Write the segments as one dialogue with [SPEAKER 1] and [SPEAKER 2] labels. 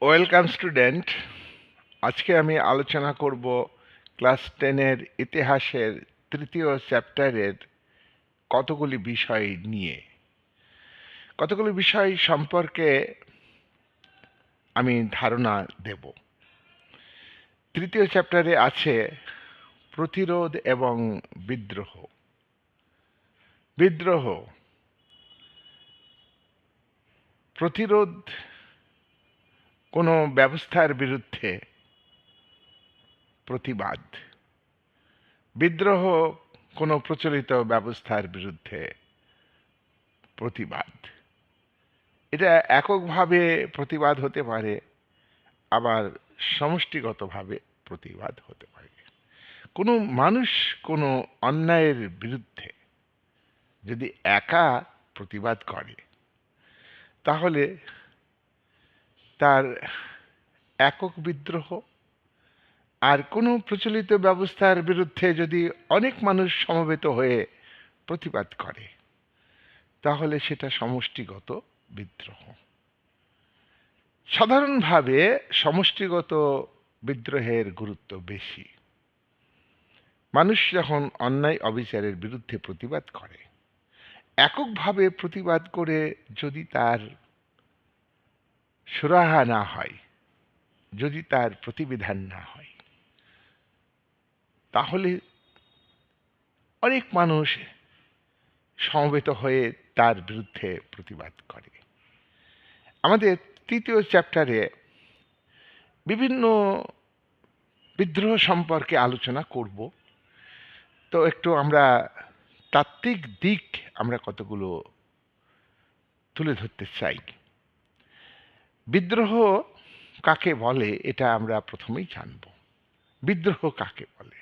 [SPEAKER 1] Welcome student আজকে আমি আলোচনা করব ক্লাস টেনের ইতিহাসের তৃতীয় চ্যাপ্টারের কতগুলি বিষয় নিয়ে। কতগুলি বিষয় সম্পর্কে আমি ধারণা দেব। তৃতীয় চ্যাপ্টারে আছে প্রতিরোধ এবং বিদ্রোহ। বিদ্রোহ প্রতিরোধ কোনো ব্যবস্থার বিরুদ্ধে প্রতিবাদ। বিদ্রোহ কোনো প্রচলিত ব্যবস্থার বিরুদ্ধে প্রতিবাদ। এটা এককভাবে প্রতিবাদ হতে পারে, আবার সমষ্টিগতভাবে প্রতিবাদ হতে পারে। কোনো মানুষ কোনো অন্যায়ের বিরুদ্ধে যদি একা প্রতিবাদ করে, তাহলে তার একক বিদ্রোহ আর কোনো প্রচলিত ব্যবস্থার বিরুদ্ধে যদি অনেক মানুষ সমবেত হয়ে প্রতিবাদ করে, তাহলে সেটা সমষ্টিগত বিদ্রোহ। সাধারণভাবে সমষ্টিগত বিদ্রোহের গুরুত্ব বেশি। মানুষ যখন অন্যায় অবিচারের বিরুদ্ধে প্রতিবাদ করে, এককভাবে প্রতিবাদ করে যদি তার সুরাহা না হয়, যদি তার প্রতিবিধান না হয়, তাহলে অনেক মানুষ সমবেত হয়ে তার বিরুদ্ধে প্রতিবাদ করে। আমাদের তৃতীয় চ্যাপ্টারে বিভিন্ন বিদ্রোহ সম্পর্কে আলোচনা করব। তো একটু আমরা তাত্ত্বিক দিক আমরা কতগুলো তুলে ধরতে চাই। বিদ্রোহ কাকে বলে, এটা আমরা প্রথমেই জানব। বিদ্রোহ কাকে বলে?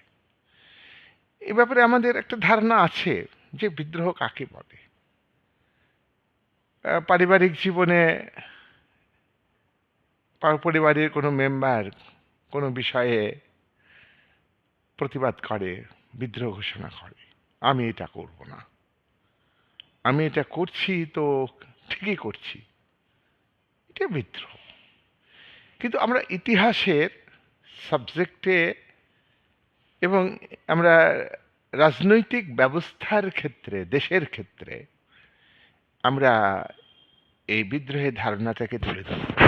[SPEAKER 1] এ ব্যাপারে আমাদের একটা ধারণা আছে যে বিদ্রোহ কাকে বলে। পারিবারিক জীবনে পরিবারের কোনো মেম্বার কোনো বিষয়ে প্রতিবাদ করে, বিদ্রোহ ঘোষণা করে। আমি এটা করব না। আমি এটা করছি তো ঠিকই করছি। এটা বিদ্রোহ। কিন্তু আমরা ইতিহাসের সাবজেক্টে এবং আমরা রাজনৈতিক ব্যবস্থার ক্ষেত্রে, দেশের ক্ষেত্রে আমরা এই বিদ্রোহের ধারণাটাকে তুলে ধরব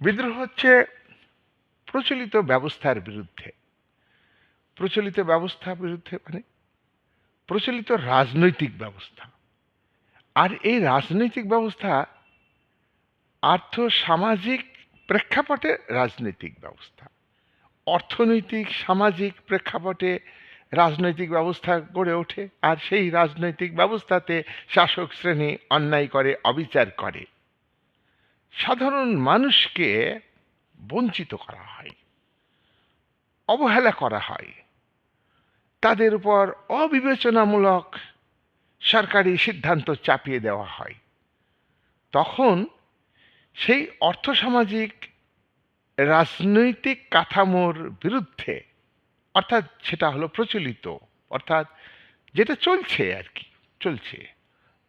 [SPEAKER 1] বিদ্রোহ হচ্ছে প্রচলিত ব্যবস্থার বিরুদ্ধে। প্রচলিত ব্যবস্থার বিরুদ্ধে মানে প্রচলিত রাজনৈতিক ব্যবস্থা। আর এই রাজনৈতিক ব্যবস্থা আর্থ সামাজিক প্রেক্ষাপটে রাজনৈতিক ব্যবস্থা। অর্থনৈতিক, সামাজিক প্রেক্ষাপটে রাজনৈতিক ব্যবস্থা গড়ে ওঠে আর সেই রাজনৈতিক ব্যবস্থাতে শাসক শ্রেণি অন্যায় করে, অবিচার করে। সাধারণ মানুষকে বঞ্চিত করা হয়, অবহেলা করা হয়। তাদের উপর অবিবেচনামূলক সরকারি সিদ্ধান্ত চাপিয়ে দেওয়া হয়। তখন সেই অর্থসামাজিক রাজনৈতিক কাঠামোর বিরুদ্ধে, অর্থাৎ সেটা হলো প্রচলিত, অর্থাৎ যেটা চলছে আর কি, চলছে।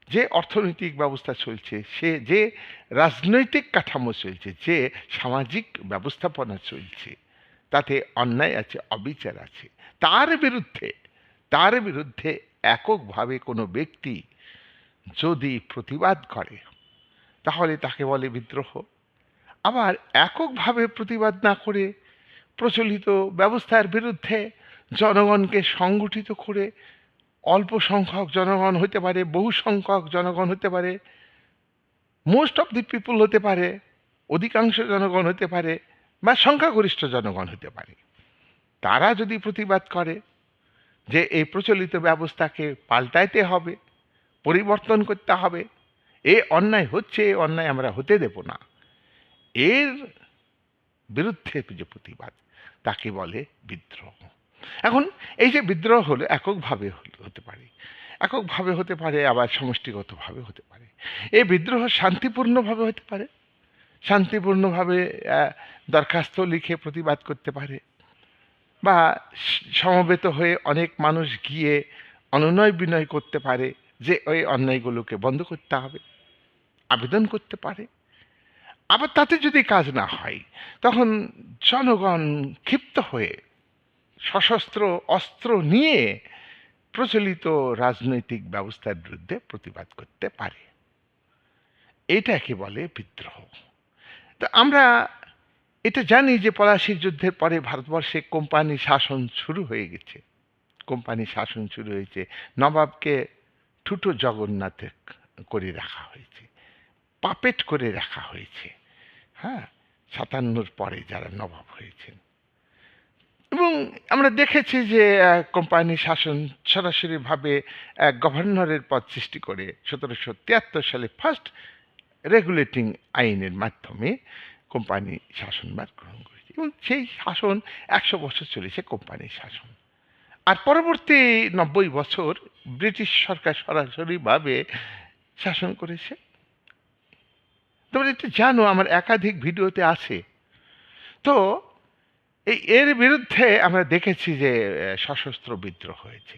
[SPEAKER 1] যে অর্থনৈতিক ব্যবস্থা চলছে, সে, যে রাজনৈতিক কাঠামো চলছে, যে সামাজিক ব্যবস্থাপনা চলছে, তাতে অন্যায় আছে, অবিচার আছে, তার বিরুদ্ধে তার বিরুদ্ধে এককভাবে কোনো ব্যক্তি যদি প্রতিবাদ করে তাহলে তাকে বলে বিদ্রোহ। আবার এককভাবে প্রতিবাদ না করে প্রচলিত ব্যবস্থার বিরুদ্ধে জনগণকে সংগঠিত করে অল্প সংখ্যক জনগণ হতে পারে, বহু সংখ্যক জনগণ হতে পারে মোস্ট অফ দি পিপুল হতে পারে, অধিকাংশ জনগণ হতে পারে বা সংখ্যাগরিষ্ঠ জনগণ হতে পারে। তারা যদি প্রতিবাদ করে যে এই প্রচলিত ব্যবস্থাকে পাল্টাইতে হবে, পরিবর্তন করতে হবে এ অন্যায় হচ্ছে, এ অন্যায় আমরা হতে দেব না। এর বিরুদ্ধে যে প্রতিবাদ, তাকে বলে বিদ্রোহ। এখন এই যে বিদ্রোহ হলো, এককভাবে হতে পারে। এককভাবে হতে পারে, আবার সমষ্টিগতভাবে হতে পারে। এই বিদ্রোহ শান্তিপূর্ণভাবে হতে পারে। শান্তিপূর্ণভাবে দরখাস্ত লিখে প্রতিবাদ করতে পারে। বা সমবেত হয়ে অনেক মানুষ গিয়ে অনুনয় বিনয় করতে পারে যে ওই অন্যায়গুলোকে বন্ধ করতে হবে। আবেদন করতে পারে। আবার তাতে যদি কাজ না হয়, তখন জনগণ ক্ষিপ্ত হয়ে সশস্ত্র অস্ত্র নিয়ে প্রচলিত রাজনৈতিক ব্যবস্থার বিরুদ্ধে প্রতিবাদ করতে পারে। এটাকে বলে বিদ্রোহ। তো আমরা এটা জানি যে পলাশির যুদ্ধের পরে ভারতবর্ষে কোম্পানি শাসন শুরু হয়ে গেছে। কোম্পানি শাসন শুরু হয়েছে। নবাবকে ঠুটো জগন্নাথ করে রাখা হয়েছে। পাপেট করে রাখা হয়েছে। হ্যাঁ সাতান্নর পরে যারা নবাব হয়েছেন। এবং আমরা দেখেছি যে কোম্পানি শাসন সরাসরিভাবে গভর্নরের পদ সৃষ্টি করে সতেরোশো তিয়াত্তর সালে ফার্স্ট রেগুলেটিং আইনের মাধ্যমে কোম্পানি শাসনভার গ্রহণ করেছে। এবং সেই শাসন একশো বছর চলেছে কোম্পানির শাসন। আর পরবর্তী নব্বই বছর ব্রিটিশ সরকার সরাসরিভাবে শাসন করেছে। তোমরা একটু জানো, আমার একাধিক ভিডিওতে আছে। তো এই এর বিরুদ্ধে আমরা দেখেছি যে সশস্ত্র বিদ্রোহ হয়েছে।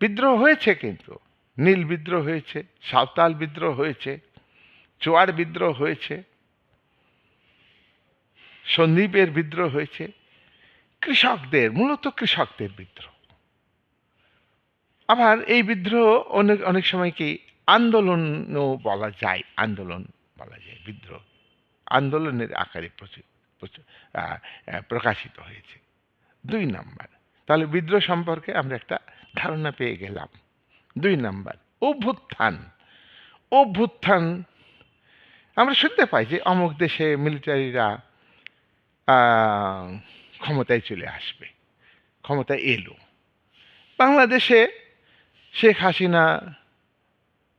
[SPEAKER 1] বিদ্রোহ হয়েছে কিন্তু। নীল বিদ্রোহ হয়েছে, সাঁওতাল বিদ্রোহ হয়েছে, চোয়ার বিদ্রোহ হয়েছে, সন্দীপের বিদ্রোহ হয়েছে। কৃষকদের, মূলত কৃষকদের বিদ্রোহ। আবার এই বিদ্রোহ অনেক অনেক সময় কি আন্দোলনও বলা যায়, আন্দোলন বলা যায়, বিদ্রোহ। আন্দোলনের আকারে প্রকাশিত হয়েছে। দুই নাম্বার, তাহলে বিদ্রোহ সম্পর্কে আমরা একটা ধারণা পেয়ে গেলাম। দুই নাম্বার, অভ্যুত্থান। অভ্যুত্থান, আমরা শুনতে পাই যে অমুক দেশে মিলিটারিরা ক্ষমতায় চলে আসবে, ক্ষমতায় এলো। বাংলাদেশে শেখ হাসিনা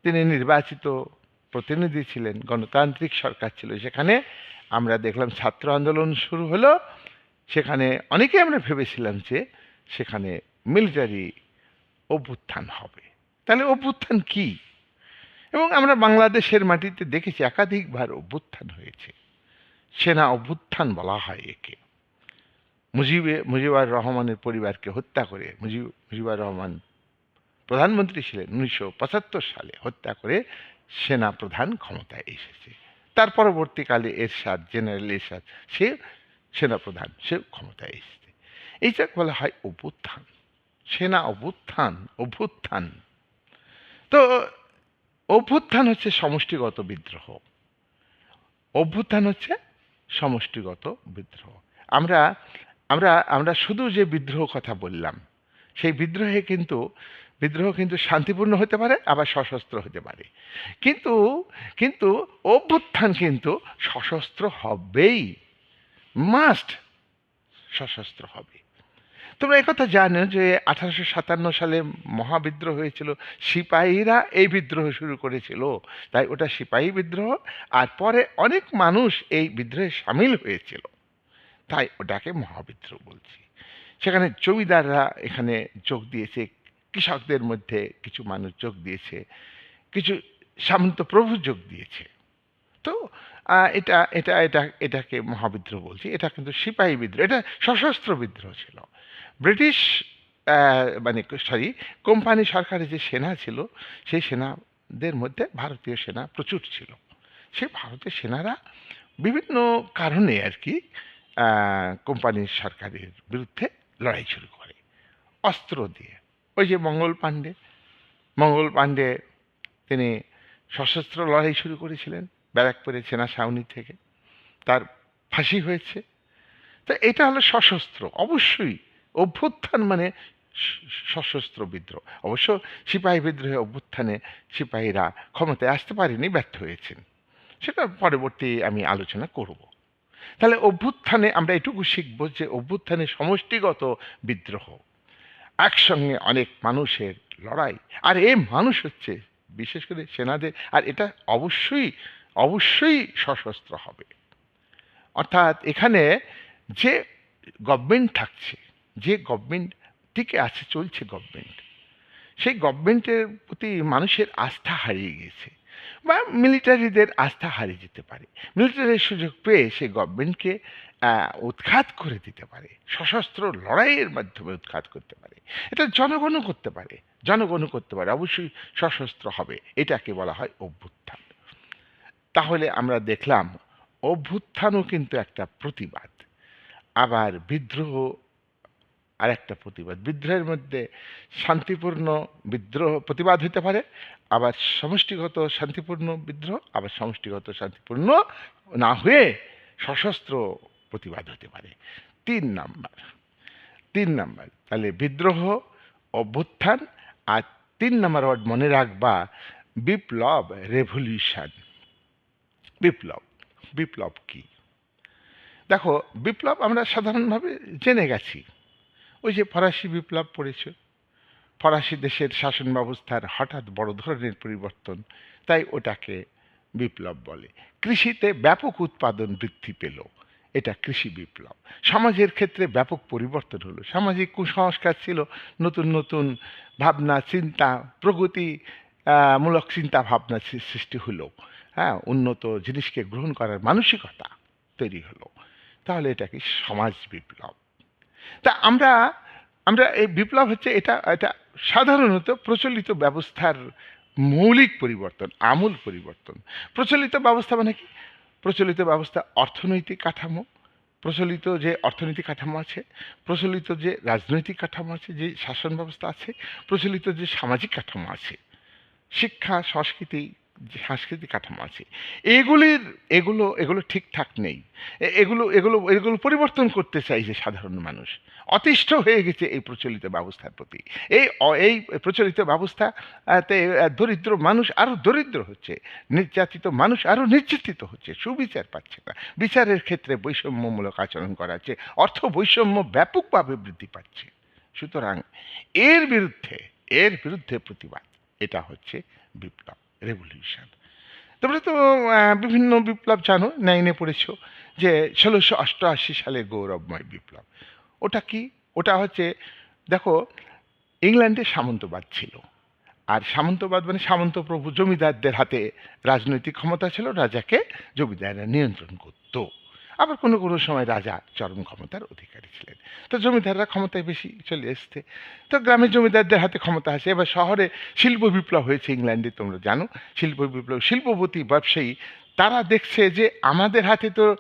[SPEAKER 1] তিনি নির্বাচিত প্রতিনিধি ছিলেন, গণতান্ত্রিক সরকার ছিল। সেখানে আমরা দেখলাম ছাত্র আন্দোলন শুরু হলো। সেখানে অনেকে আমরা ভেবেছিলাম যে সেখানে মিলিটারি অভ্যুত্থান হবে। তাহলে অভ্যুত্থান কি? এবং আমরা বাংলাদেশের মাটিতে দেখেছি একাধিকবার অভ্যুত্থান হয়েছে। সেনা অভ্যুত্থান বলা হয় একে। মুজিবে, মুজিবুর রহমানের পরিবারকে হত্যা করে মুজিব, মুজিবুর রহমান প্রধানমন্ত্রী ছিলেন উনিশশো পঁচাত্তর সালে। হত্যা করে সেনা প্রধান ক্ষমতায় এসেছে। তার পরবর্তীকালে এরশাদ, জেনারেল এরশাদ, সে সেনাপ্রধান সে ক্ষমতায় এসেছে। এইটা বলা হয় অভ্যুত্থান। সেনা অভ্যুত্থান অভ্যুত্থান। তো অভ্যুত্থান হচ্ছে সমষ্টিগত বিদ্রোহ। অভ্যুত্থান হচ্ছে সমষ্টিগত বিদ্রোহ। আমরা আমরা আমরা শুধু যে বিদ্রোহ কথা বললাম, সেই বিদ্রোহে কিন্তু বিদ্রোহ কিন্তু শান্তিপূর্ণ হতে পারে, আবার সশস্ত্র হতে পারে। কিন্তু কিন্তু অভ্যুত্থান কিন্তু সশস্ত্র হবেই। মাস্ট সশস্ত্র হবে। তোমরা একথা জানো যে আঠারোশো সাতান্ন সালে মহাবিদ্রোহ হয়েছিল, সিপাহীরা এই বিদ্রোহ শুরু করেছিল। তাই ওটা সিপাহী বিদ্রোহ, আর পরে অনেক মানুষ এই বিদ্রোহে সামিল হয়েছিল। তাই ওটাকে মহাবিদ্রোহ বলছি। সেখানে জমিদাররা এখানে যোগ দিয়েছে কৃষকদের মধ্যে কিছু মানুষ যোগ দিয়েছে, কিছু সামন্ত প্রভু যোগ দিয়েছে। তো এটা এটা এটা, এটাকে মহাবিদ্রোহ বলছি, এটা কিন্তু সিপাহী বিদ্রোহ, এটা সশস্ত্র বিদ্রোহ ছিল। ব্রিটিশ মানে সরি, কোম্পানি সরকারের যে সেনা ছিল, সেই সেনাদের মধ্যে ভারতীয় সেনা প্রচুর ছিল। সেই ভারতের সেনারা বিভিন্ন কারণে আর কি কোম্পানির সরকারের বিরুদ্ধে লড়াই শুরু করে। অস্ত্র দিয়ে ওই যে মঙ্গল পাণ্ডে মঙ্গল পাণ্ডে তিনি সশস্ত্র লড়াই শুরু করেছিলেন ব্যারাকপুরে সেনা ছাউনি থেকে। তার ফাঁসি হয়েছে। তো এটা হলো সশস্ত্র, অবশ্যই অভ্যুত্থান মানে সশস্ত্র বিদ্রোহ। অবশ্য সিপাহী বিদ্রোহে অভ্যুত্থানে সিপাহীরা ক্ষমতায় আসতে পারেনি, ব্যর্থ হয়েছেন। সেটা পরবর্তী আমি আলোচনা করব। তাহলে অভ্যুত্থানে আমরা এটুকু শিখব যে অভ্যুত্থানে সমষ্টিগত বিদ্রোহ একসঙ্গে অনেক মানুষের লড়াই। আর এ মানুষ হচ্ছে, বিশেষ করে সেনাদের, আর এটা অবশ্যই অবশ্যই সশস্ত্র হবে। অর্থাৎ এখানে যে গভর্নমেন্ট থাকছে, যে গভর্নমেন্ট টিকে আছে, চলছে গভর্নমেন্ট সেই গভর্নমেন্টের প্রতি মানুষের আস্থা হারিয়ে গেছে। বা মিলিটারিদের আস্থা হারিয়ে যেতে পারে। মিলিটারির সুযোগ পেয়ে সেই গভর্নমেন্টকে উৎখাত করে দিতে পারে, সশস্ত্র লড়াইয়ের মাধ্যমে উৎখাত করতে পারে, এটা জনগণও করতে পারে, জনগণও করতে পারে, অবশ্যই সশস্ত্র হবে, এটাকে বলা হয় অভ্যুত্থান। তাহলে আমরা দেখলাম অভ্যুত্থানও কিন্তু একটা প্রতিবাদ, আবার বিদ্রোহ আর একটা প্রতিবাদ, বিদ্রোহের মধ্যে শান্তিপূর্ণ বিদ্রোহ প্রতিবাদ হতে পারে, আবার সমষ্টিগত শান্তিপূর্ণ বিদ্রোহ, আবার সমষ্টিগত শান্তিপূর্ণ না হয়ে সশস্ত্র প্রতিবাদ হতে পারে। তিন নাম্বার তিন নাম্বার, তাহলে বিদ্রোহ, অভ্যুত্থান আর তিন নাম্বার ওয়ার্ড মনে রাখবা, বিপ্লব রেভলিউশন বিপ্লব বিপ্লব কি? দেখো, বিপ্লব আমরা সাধারণভাবে জেনে গেছি। ওই যে ফরাসি বিপ্লব পড়েছ, ফরাসি দেশের শাসন ব্যবস্থার হঠাৎ বড় ধরনের পরিবর্তন, তাই ওটাকে বিপ্লব বলে। কৃষিতে ব্যাপক উৎপাদন বৃদ্ধি পেল। এটা কৃষি বিপ্লব। সমাজের ক্ষেত্রে ব্যাপক পরিবর্তন হলো। সামাজিক কুসংস্কার ছিল, নতুন নতুন ভাবনা, চিন্তা, প্রগতি মূলক চিন্তা ভাবনা সৃষ্টি হলো। হ্যাঁ উন্নত জিনিসকে গ্রহণ করার মানসিকতা তৈরি হলো। তাহলে এটা কি সমাজ বিপ্লব? তা আমরা আমরা এই বিপ্লব হচ্ছে এটা এটা সাধারণত প্রচলিত ব্যবস্থার মৌলিক পরিবর্তন, আমূল পরিবর্তন। প্রচলিত ব্যবস্থা মানে কি? প্রচলিত ব্যবস্থা অর্থনৈতিক কাঠামো, প্রচলিত যে অর্থনৈতিক কাঠামো আছে, প্রচলিত যে রাজনৈতিক কাঠামো আছে, যে শাসন ব্যবস্থা আছে, প্রচলিত যে সামাজিক কাঠামো আছে, শিক্ষা, সংস্কৃতি সাংস্কৃতিক কাঠামো আছে। এগুলির, এগুলো এগুলো ঠিকঠাক নেই। এগুলো এগুলো এগুলো পরিবর্তন করতে চাইছে সাধারণ মানুষ। অতিষ্ঠ হয়ে গেছে এই প্রচলিত ব্যবস্থার প্রতি। এই এই প্রচলিত ব্যবস্থাতে দরিদ্র মানুষ আরও দরিদ্র হচ্ছে। নির্যাতিত মানুষ আরও নির্যাতিত হচ্ছে। সুবিচার পাচ্ছে না। বিচারের ক্ষেত্রে বৈষম্যমূলক আচরণ করা হচ্ছে। অর্থ বৈষম্য ব্যাপকভাবে বৃদ্ধি পাচ্ছে। সুতরাং এর বিরুদ্ধে এর বিরুদ্ধে প্রতিবাদ। এটা হচ্ছে বিপ্লব। রেভলিউশন। তোমরা তো বিভিন্ন বিপ্লব জানো, নাইনে পড়েছো যে ষোলোশো অষ্টআশি সালে গৌরবময় বিপ্লব। ওটা কি? ওটা হচ্ছে, দেখো, ইংল্যান্ডে সামন্তবাদ ছিল। আর সামন্তবাদ মানে সামন্ত প্রভু জমিদারদের হাতে রাজনৈতিক ক্ষমতা ছিল, রাজাকে জমিদাররা নিয়ন্ত্রণ করত। আবার কোনো কোনো সময় রাজা চরম ক্ষমতার অধিকারী ছিলেন। তো জমিদাররা ক্ষমতায় বেশি চলে এসছে। তো গ্রামের জমিদারদের হাতে ক্ষমতা আছে এবার শহরে শিল্প বিপ্লব হয়েছে ইংল্যান্ডে, তোমরা জানো। শিল্প বিপ্লব, শিল্পপতি, ব্যবসায়ী, তারা দেখছে যে আমাদের হাতে তো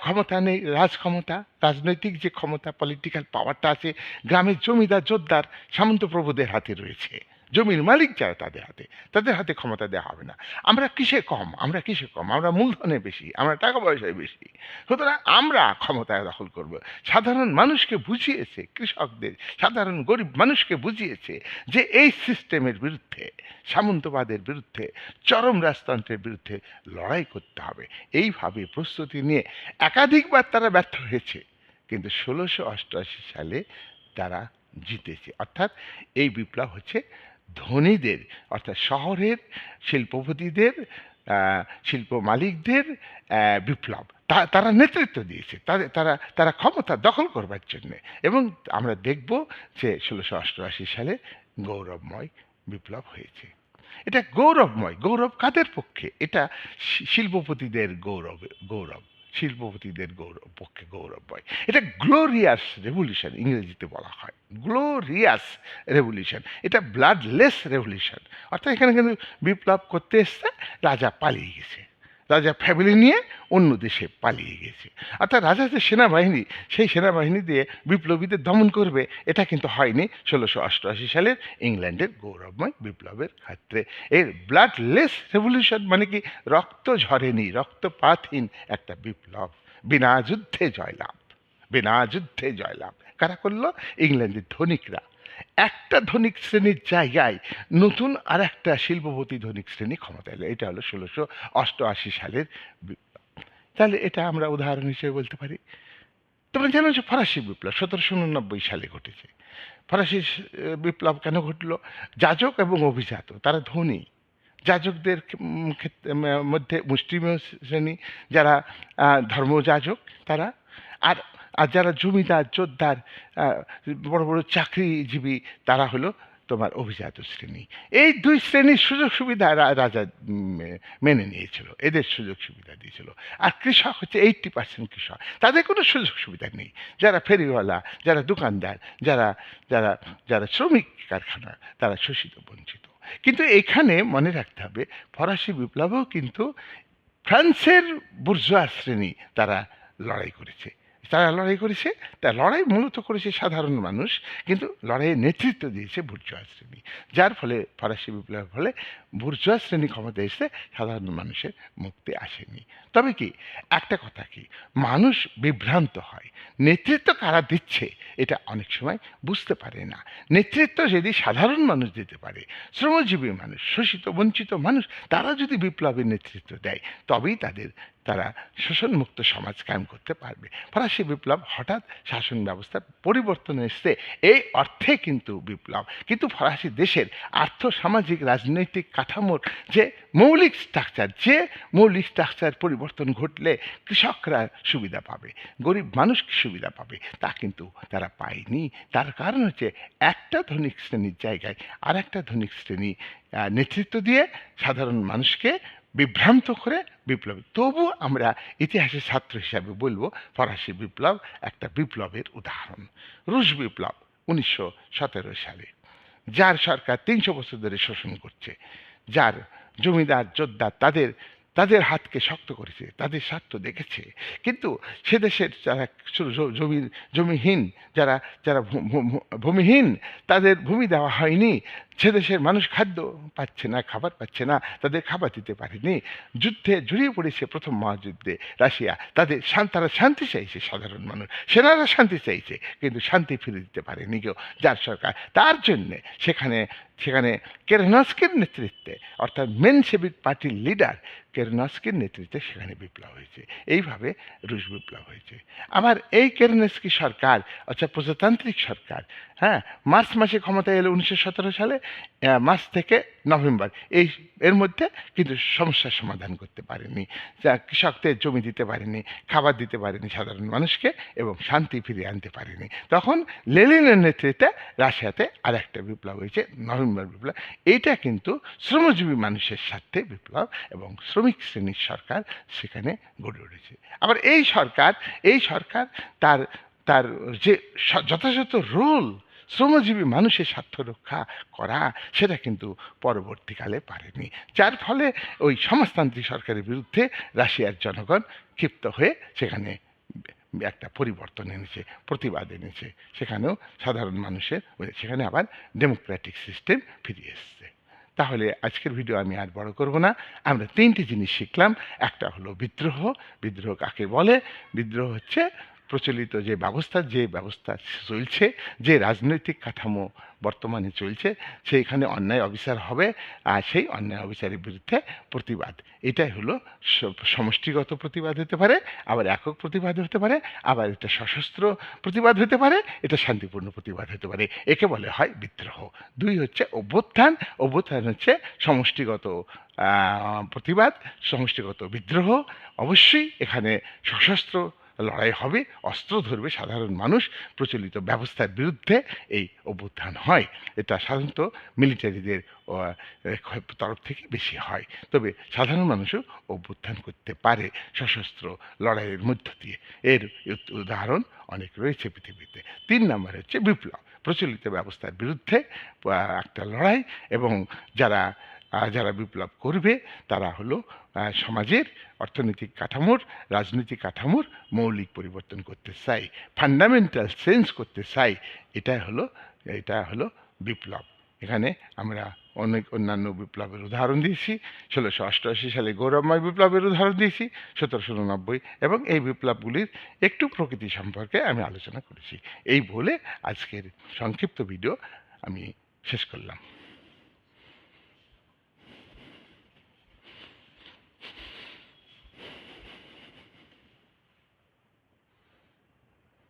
[SPEAKER 1] ক্ষমতা নেই রাজ ক্ষমতা রাজনৈতিক যে ক্ষমতা পলিটিক্যাল পাওয়ারটা আছে, গ্রামের জমিদার, জোরদার সামন্ত প্রভুদের হাতে রয়েছে। জমির মালিক যারা তাদের হাতে তাদের হাতে ক্ষমতা দেওয়া হবে না। আমরা কিসে কম? আমরা কিসে কম? আমরা মূলধনে বেশি, আমরা টাকা পয়সায় বেশি। সুতরাং আমরা ক্ষমতায় দখল করব। সাধারণ মানুষকে বুঝিয়েছে কৃষকদের, সাধারণ গরিব মানুষকে বুঝিয়েছে যে এই সিস্টেমের বিরুদ্ধে, সামন্তবাদের বিরুদ্ধে, চরম রাজতন্ত্রের বিরুদ্ধে লড়াই করতে হবে। এইভাবে প্রস্তুতি নিয়ে একাধিকবার তারা ব্যর্থ হয়েছে, কিন্তু ষোলোশো অষ্টআশি সালে তারা জিতেছে। অর্থাৎ এই বিপ্লব হচ্ছে ধনীদের, অর্থাৎ শহরের শিল্পপতিদের শিল্প মালিকদের বিপ্লব। তারা নেতৃত্ব দিয়েছে। তাদের তারা তারা ক্ষমতা দখল করবার জন্য। এবং আমরা দেখব যে ষোলোশো অষ্টআশি সালে গৌরবময় বিপ্লব হয়েছে। এটা গৌরবময়। গৌরব কাদের পক্ষে? এটা শিল্পপতিদের গৌরব গৌরব। শিল্পপতিদের গৌরব, পক্ষে গৌরব হয়। এটা গ্লোরিয়াস রেভলিউশন ইংরেজিতে বলা হয়। গ্লোরিয়াস রেভলিউশন এটা ব্লাডলেস রেভলিউশন অর্থাৎ এখানে কিন্তু বিপ্লব করতে এসছে, রাজা পালিয়ে গেছে। রাজা ফ্যামিলি নিয়ে অন্য দেশে পালিয়ে গেছে। অর্থাৎ রাজা যে সেনাবাহিনী, সেই সেনাবাহিনী দিয়ে বিপ্লবীদের দমন করবে, এটা কিন্তু হয়নি ষোলোশো অষ্টআশি সালের ইংল্যান্ডের গৌরবময় বিপ্লবের ক্ষেত্রে এর ব্লাডলেস রেভলিউশন মানে কি? রক্ত ঝরেনি, রক্তপাতহীন একটা বিপ্লব। বিনা যুদ্ধে জয়লাভ, বিনা যুদ্ধে জয়লাভ। কারা করল? ইংল্যান্ডের ধনিকরা। একটা ধনিক শ্রেণির জায়গায় নতুন আর একটা শিল্পপতি ধনিক শ্রেণি ক্ষমতা এলো। এটা হলো ষোলোশো অষ্টআশি সালের তাহলে এটা আমরা উদাহরণ হিসেবে বলতে পারি। তোমরা জানো যে ফরাসি বিপ্লব সতেরোশো উননব্বই সালে ঘটেছে। ফরাসি বিপ্লব কেন ঘটলো? যাজক এবং অভিজাত, তারা ধনী। যাজকদের মধ্যে মুষ্টিমেয় শ্রেণি, যারা ধর্মযাজক, তারা। আর আর যারা জমিদার, জোরদার বড় বড় চাকরিজীবী, তারা হলো তোমার অভিজাত শ্রেণি। এই দুই শ্রেণির সুযোগ সুবিধা রাজা মেনে নিয়েছিল, এদের সুযোগ সুবিধা দিয়েছিল। আর কৃষক হচ্ছে এইটটি পার্সেন্ট কৃষক। তাদের কোনো সুযোগ সুবিধা নেই। যারা ফেরিওয়ালা, যারা দোকানদার, যারা যারা যারা শ্রমিক কারখানা, তারা শোষিত, বঞ্চিত। কিন্তু এখানে মনে রাখতে হবে, ফরাসি বিপ্লবেও কিন্তু ফ্রান্সের বুর্জোয়া শ্রেণি তারা লড়াই করেছে। তারা লড়াই করেছে তা লড়াই মূলত করেছে সাধারণ মানুষ, কিন্তু লড়াইয়ের নেতৃত্ব দিয়েছে বুর্জোয়া শ্রেণি। যার ফলে, ফরাসি বিপ্লবের ফলে বুর্জোয়া শ্রেণি ক্ষমতা এসে সাধারণ মানুষের মুক্তি আসেনি। তবে কি, একটা কথা কি, মানুষ বিভ্রান্ত হয়। নেতৃত্ব কারা দিচ্ছে, এটা অনেক সময় বুঝতে পারে না। নেতৃত্ব যদি সাধারণ মানুষ দিতে পারে, শ্রমজীবী মানুষ, শোষিত, বঞ্চিত মানুষ, তারা যদি বিপ্লবের নেতৃত্ব দেয়, তবেই তাদের তারা শোষণমুক্ত সমাজ কায়েম করতে পারবে। ফরাসি বিপ্লব হঠাৎ শাসন ব্যবস্থার পরিবর্তন এসছে। এই অর্থে কিন্তু বিপ্লব। কিন্তু ফরাসি দেশের আর্থ সামাজিক রাজনৈতিক কাঠামোর যে মৌলিক স্ট্রাকচার যে মৌলিক স্ট্রাকচার পরিবর্তন ঘটলে কৃষকরা সুবিধা পাবে, গরিব মানুষ সুবিধা পাবে, তা কিন্তু তারা পায়নি। তার কারণ হচ্ছে একটা ধনিক শ্রেণির জায়গায় আর একটা ধনিক শ্রেণি নেতৃত্ব দিয়ে সাধারণ মানুষকে বিভ্রান্ত করে বিপ্লবী। তবু আমরা ইতিহাসের ছাত্র হিসাবে বলব, ফরাসি বিপ্লব একটা বিপ্লবের উদাহরণ। রুশ বিপ্লব উনিশশো সতেরো সালে, যার সরকার তিনশো বছর ধরে শোষণ করছে, যার জমিদার, যোদ্ধা তাদের তাদের হাতকে শক্ত করেছে, তাদের স্বার্থ দেখেছে। কিন্তু সে দেশের যারা জ- জ- জমির জমিহীন, যারা যারা ভূমিহীন, তাদের ভূমি দেওয়া হয়নি। সে দেশের মানুষ খাদ্য পাচ্ছে না, খাবার পাচ্ছে না, তাদের খাবার দিতে পারেনি। যুদ্ধে জড়িয়ে পড়েছে প্রথম মহাযুদ্ধে রাশিয়া। তাদের তারা শান্তি চাইছে, সাধারণ মানুষ। সেনারা শান্তি চাইছে, কিন্তু শান্তি ফিরে দিতে পারেনি কেউ। যার সরকার, তার জন্যে সেখানে সেখানে কেরনাসকের নেতৃত্বে, অর্থাৎ মেন মেনসেবিক পার্টির লিডার কেরনাসকের নেতৃত্বে সেখানে বিপ্লব হয়েছে। এইভাবে রুশ বিপ্লব হয়েছে। আবার এই কেরনেস্কি সরকার, অর্থাৎ প্রজাতান্ত্রিক সরকার হ্যাঁ মার্চ মাসে ক্ষমতায় এলো উনিশশো সতেরো সালে মার্চ থেকে নভেম্বর। এই, এর মধ্যে কিন্তু সমস্যার সমাধান করতে পারেনি। যা কৃষকদের জমি দিতে পারেনি, খাবার দিতে পারেনি সাধারণ মানুষকে এবং শান্তি ফিরিয়ে আনতে পারেনি। তখন লেলিনের নেতৃত্বে রাশিয়াতে আর একটা বিপ্লব হয়েছে, নভেম্বর বিপ্লব। এইটা কিন্তু শ্রমজীবী মানুষের স্বার্থে বিপ্লব এবং শ্রমিক শ্রেণির সরকার সেখানে গড়ে উঠেছে। আবার এই সরকার এই সরকার তার তার যে যথাযথ রোল শ্রমজীবী মানুষের স্বার্থ রক্ষা করা, সেটা কিন্তু পরবর্তীকালে পারেনি। যার ফলে ওই সমাজতান্ত্রিক সরকারের বিরুদ্ধে রাশিয়ার জনগণ ক্ষিপ্ত হয়ে সেখানে একটা পরিবর্তন এনেছে, প্রতিবাদ এনেছে। সেখানেও সাধারণ মানুষের, সেখানে আবার ডেমোক্রেটিক সিস্টেম ফিরে এসছে। তাহলে আজকের ভিডিও আমি আর বড় করব না। আমরা তিনটি জিনিস শিখলাম। একটা হলো বিদ্রোহ। বিদ্রোহ কাকে বলে? বিদ্রোহ হচ্ছে প্রচলিত যে ব্যবস্থা যে ব্যবস্থা চলছে, যে রাজনৈতিক কাঠামো বর্তমানে চলছে, সেইখানে অন্যায় অবিচার হবে, আর সেই অন্যায় অবিচারের বিরুদ্ধে প্রতিবাদ। এটাই হলো সমষ্টিগত প্রতিবাদ হতে পারে, আবার একক প্রতিবাদ হতে পারে, আবার এটা সশস্ত্র প্রতিবাদ হতে পারে, এটা শান্তিপূর্ণ প্রতিবাদ হতে পারে। একে বলে হয় বিদ্রোহ। দুই হচ্ছে অভ্যুত্থান। অভ্যুত্থান হচ্ছে সমষ্টিগত প্রতিবাদ, সমষ্টিগত বিদ্রোহ। অবশ্যই এখানে সশস্ত্র লড়াই হবে, অস্ত্র ধরবে সাধারণ মানুষ, প্রচলিত ব্যবস্থার বিরুদ্ধে এই অভ্যুত্থান হয়। এটা সাধারণত মিলিটারিদের তরফ থেকে বেশি হয়। তবে সাধারণ মানুষও অভ্যুত্থান করতে পারে সশস্ত্র লড়াইয়ের মধ্য দিয়ে। এর উদাহরণ অনেক রয়েছে পৃথিবীতে। তিন নম্বর হচ্ছে বিপ্লব। প্রচলিত ব্যবস্থার বিরুদ্ধে একটা লড়াই এবং যারা যারা বিপ্লব করবে, তারা হলো সমাজের অর্থনৈতিক কাঠামোর, রাজনৈতিক কাঠামোর মৌলিক পরিবর্তন করতে চাই ফান্ডামেন্টাল চেঞ্জ করতে চাই। এটা হলো এটা হলো বিপ্লব। এখানে আমরা অনেক অন্যান্য বিপ্লবের উদাহরণ দিয়েছি, ষোলোশো অষ্টআশি সালে গৌরবময় বিপ্লবের উদাহরণ দিয়েছি, সতেরোশো উননব্বই এবং এই বিপ্লবগুলির একটু প্রকৃতি সম্পর্কে আমি আলোচনা করেছি। এই বলে আজকের সংক্ষিপ্ত ভিডিও আমি শেষ করলাম।